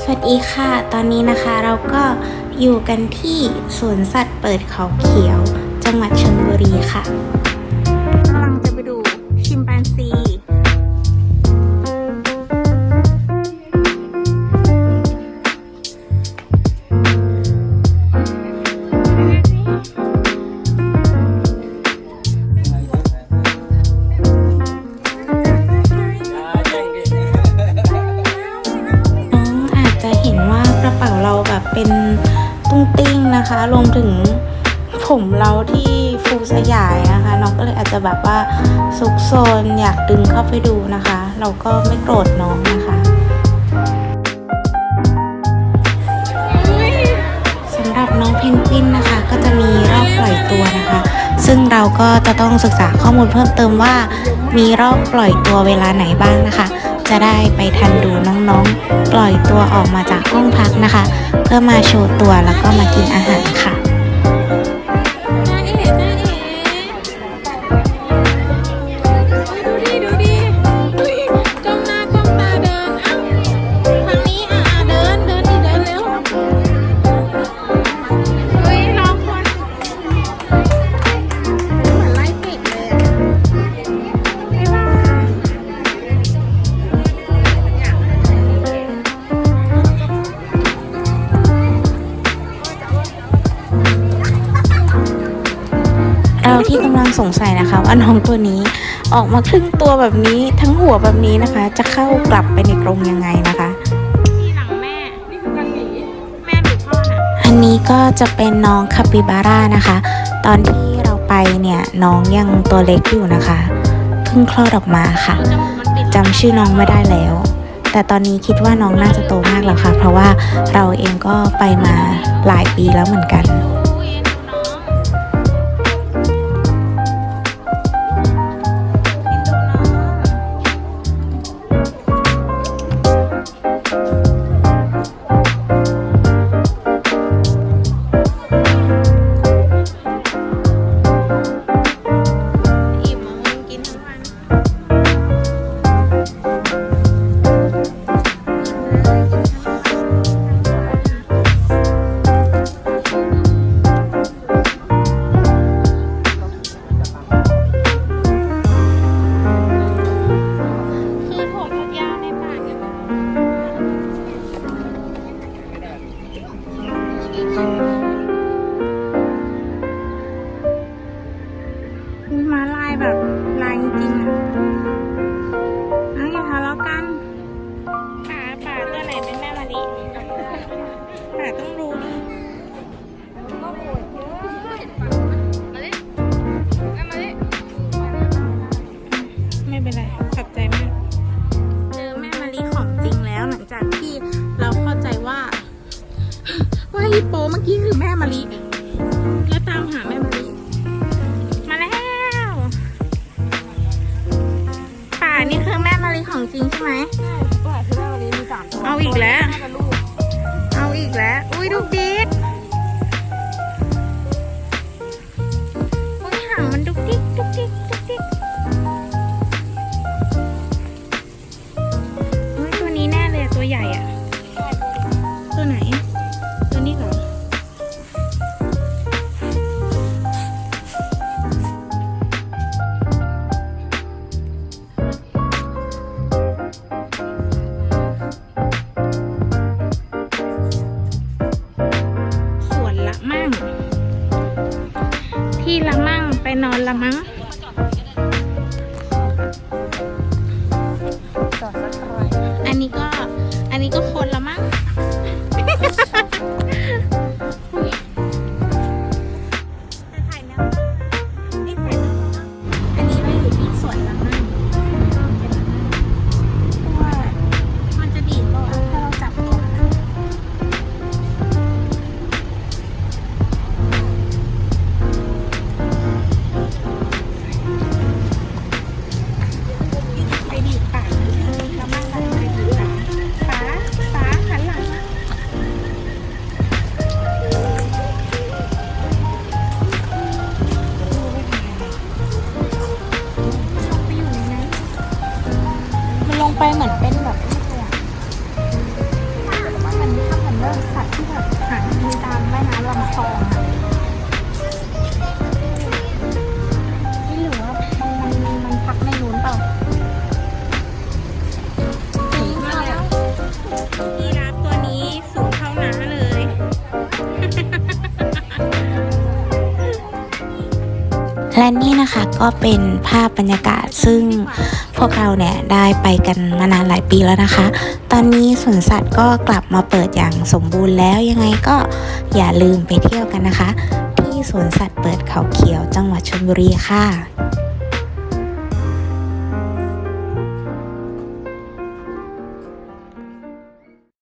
สวัสดีค่ะ ตอนนี้นะคะเราก็อยู่กันที่สวนสัตว์เปิดเขาเขียว จังหวัดชลบุรีค่ะ เป็นตุ้งติ้งนะคะ รวมถึงผมเราที่ฟูสยายนะคะ น้องก็เลยอาจจะแบบว่าซุกซนอยากดึงเข้าไปดูนะคะ เราก็ไม่โกรธน้องนะคะสำหรับน้องเพนกวินนะคะ ก็จะมีรอบปล่อยตัวนะคะ ซึ่งเราก็จะต้องศึกษาข้อมูลเพิ่มเติมว่ามีรอบปล่อยตัวเวลาไหนบ้างนะคะ จะได้ไปทันดูน้องๆ ปล่อยตัวออกมาจากห้องพักนะคะ เพื่อมาโชว์ตัวแล้วก็มากินอาหาร ที่กำลังสงสัยนะคะว่าน้องตัวนี้ออกมาครึ่งตัวแบบนี้ทั้งหัวแบบนี้นะคะ จะเข้ากลับไปในกรงยังไงนะคะที่หลังแม่นี่คือการหนีแม่หรือพ่อน่ะอันนี้ก็จะเป็นน้องคาปิบาร่านะคะ ตอนที่เราไปเนี่ยน้องยังตัวเล็กอยู่นะคะเพิ่งคลอดออกมาค่ะจมูกมันปิดจำชื่อน้องไม่ได้แล้ว แต่ตอนนี้คิดว่าน้องน่าจะโตมากแล้วค่ะ เพราะว่าเราเองก็ไปมาหลายปีแล้วเหมือนกัน มีมาลายแบบลายจริงๆอะเอาอย่าทะเลาะกันป่าป่าตัวไหนเป็นแม่มะลิป่าต้องรู้ดิไม่เป็นไรขอบใจมากเจอแม่มะลิของจริงแล้วหลังจากที่เราเข้าใจว่า ว่าฮิปโปเมื่อกี้คือแม่มะลิแล้วตามหาแม่มะลิ ของจริงใช่ไหม ก็หาที่แม่วันนี้มีสามตัวเอาอีกแล้ว น่าจะลูกเอาอีกแล้ว อุ้ยดูดิดอุ้ยหางมันดุกดิกดุกดิกดุกดิกอุ้ยตัวนี้แน่เลยอะตัวใหญ่อะตัวไหนตัว นอนละมั้งจอดสักหน่อยอันนี้ก็ และนี่นะคะก็เป็นภาพบรรยากาศซึ่งพวกเราเนี่ยได้ไปกันมานานหลายปีแล้วนะคะ ตอนนี้สวนสัตว์ก็กลับมาเปิดอย่างสมบูรณ์แล้วยังไงก็อย่าลืมไปเที่ยวกันนะคะ ที่สวนสัตว์เปิดเขาเขียวจังหวัดชลบุรีค่ะ